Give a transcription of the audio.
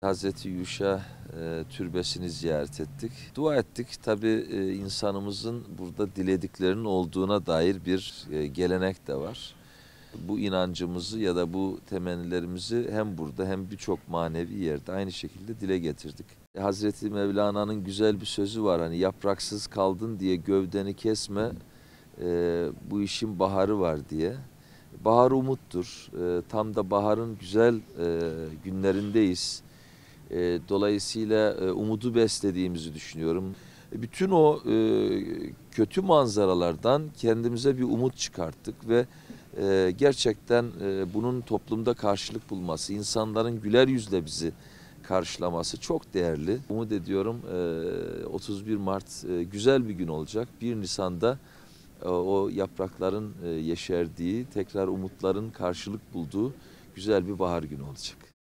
Hazreti Yuşa e, türbesini ziyaret ettik. Dua ettik. Tabii e, insanımızın burada dilediklerinin olduğuna dair bir e, gelenek de var. Bu inancımızı ya da bu temennilerimizi hem burada hem birçok manevi yerde aynı şekilde dile getirdik. Hazreti Mevlana'nın güzel bir sözü var hani yapraksız kaldın diye gövdeni kesme e, bu işin baharı var diye. Bahar umuttur. E, tam da baharın güzel e, günlerindeyiz. E, dolayısıyla e, umudu beslediğimizi düşünüyorum. E, Bütün o e, kötü manzaralardan kendimize bir umut çıkarttık ve e, gerçekten e, bunun toplumda karşılık bulması, insanların güler yüzle bizi karşılaması çok değerli. Umut ediyorum e, 31 Mart e, güzel bir gün olacak. 1 Nisan'da e, o yaprakların e, yeşerdiği, tekrar umutların karşılık bulduğu güzel bir bahar günü olacak.